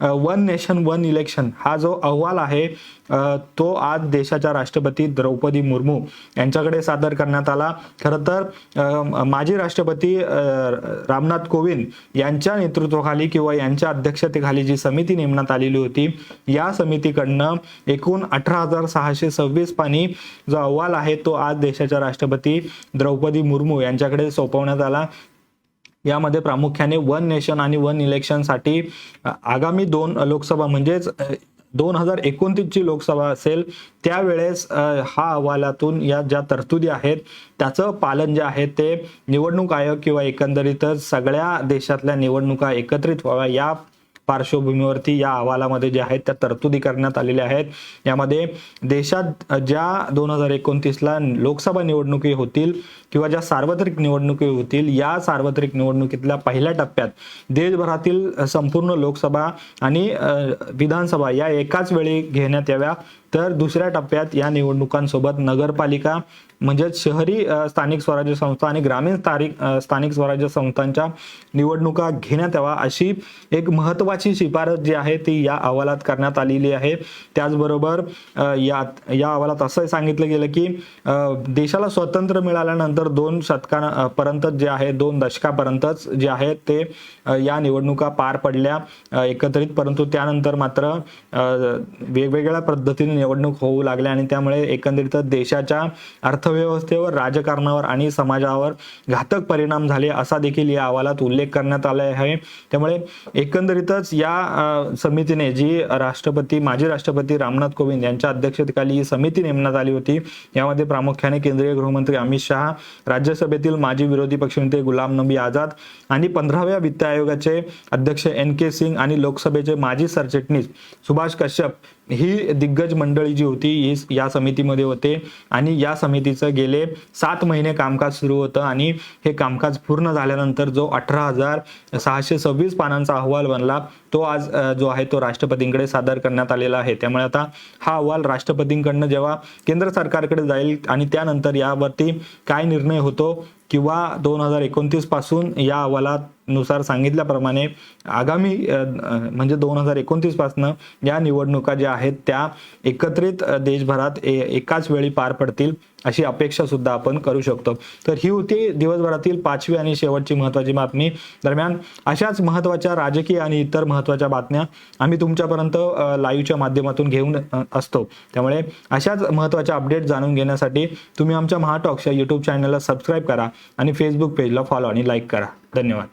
One nation one election हा जो अहवाल आहे तो आज देशाच्या राष्ट्रपती द्रौपदी मुर्मू यांच्याकडे सादर करण्यात आला. खरं तर माजी राष्ट्रपती रामनाथ कोविंद यांच्या नेतृत्वाखाली किंवा यांच्या अध्यक्षतेखाली जी समिती नेमण्यात आलेली होती या समितीकडनं एकूण अठरा हजार सहाशे सव्वीस पाणी जो अहवाल आहे तो आज देशाच्या राष्ट्रपती द्रौपदी मुर्मू यांच्याकडे सोपवण्यात आला. यामध्ये प्रामुख्याने वन नेशन आणि वन इलेक्शनसाठी आगामी दोन लोकसभा म्हणजेच दोन हजार एकोणतीसची लोकसभा असेल त्यावेळेस हा अहवालातून या ज्या तरतुदी आहेत त्याचं पालन जे आहे ते निवडणूक आयोग किंवा एकंदरीतच सगळ्या देशातल्या निवडणुका एकत्रित व्हाव्या या पार्श्वभूमीवरती या अहवालामध्ये जे आहेत त्या तरतुदी करण्यात आलेल्या आहेत. यामध्ये देशात ज्या दोन हजार एकोणतीसला लोकसभा निवडणुकी होतील किंवा ज्या सार्वत्रिक निवडणुकी होतील या सार्वत्रिक निवडणुकीतल्या पहिल्या टप्प्यात देशभरातील संपूर्ण लोकसभा आणि विधानसभा या एकाच वेळी घेण्यात याव्या. तर दुसऱ्या टप्प्यात या निवडणुकांसोबत नगरपालिका म्हणजेच शहरी स्थानिक स्वराज्य संस्था आणि ग्रामीण स्थानिक स्थानिक स्वराज्य संस्थांच्या निवडणुका घेण्यात यावा अशी एक महत्वाची शिफारस जी आहे ती या अहवालात करण्यात आलेली आहे. त्याचबरोबर यात या अहवालात असं सांगितलं गेलं की देशाला स्वतंत्र मिळाल्यानंतर दोन शतकांपर्यंत जे आहे दोन दशकापर्यंतच जे आहे ते या निवडणुका पार पडल्या एकत्रित परंतु त्यानंतर मात्र वेगवेगळ्या पद्धतीने निवडणूक होऊ लागल्या आणि त्यामुळे एकंदरीत देशाच्या अर्थव्यवस्थेवर राजकारणावर आणि समाजावर घातक परिणाम झाले असा देखील या अहवालात उल्लेख करण्यात आला आहे. त्यामुळे एकंदरीतच या समितीने जी राष्ट्रपती माजी राष्ट्रपती रामनाथ कोविंद यांच्या अध्यक्षतेखाली ही समिती नेमण्यात आली होती यामध्ये प्रामुख्याने केंद्रीय गृहमंत्री अमित शहा राज्यसभेतील माजी विरोधी पक्षनेते गुलाम नबी आझाद आणि पंधराव्या वित्त आयोगाचे अध्यक्ष एन के सिंग आणि लोकसभेचे माजी सरचिटणीस सुभाष कश्यप ही दिग्गज मंडळी मंडळी जी होती ही या समितीमध्ये होते. आणि या समितीचं गेले सात महिने कामकाज सुरू होतं. आणि हे कामकाज पूर्ण झाल्यानंतर जो अठरा हजार सहाशे सव्वीस पानांचा अहवाल बनला तो आज जो आहे तो राष्ट्रपतींकडे सादर करण्यात आलेला आहे. त्यामुळे आता हा अहवाल राष्ट्रपतींकडनं जेव्हा केंद्र सरकारकडे जाईल आणि त्यानंतर यावरती काय निर्णय होतो किंवा दोन हजार एकोणतीसपासून या अहवालात नुसार सांगितल्याप्रमाणे आगामी म्हणजे दोन हजार एकोणतीस पासनं या निवडणुका ज्या आहेत त्या एकत्रित देशभरात ए- एकाच वेळी पार पडतील अशी अपेक्षा सुद्धा आपण करू शकतो. तर ही होती दिवसभरातील पाचवी आणि शेवटची महत्वाची बातमी. दरम्यान अशाच महत्त्वाच्या राजकीय आणि इतर महत्त्वाच्या बातम्या आम्ही तुमच्यापर्यंत लाईव्हच्या माध्यमातून घेऊन असतो. त्यामुळे अशाच महत्त्वाच्या अपडेट जाणून घेण्यासाठी तुम्ही आमच्या महाटॉक्सच्या यूट्यूब चॅनलला सबस्क्राईब करा आणि फेसबुक पेजला फॉलो आणि लाईक करा. धन्यवाद.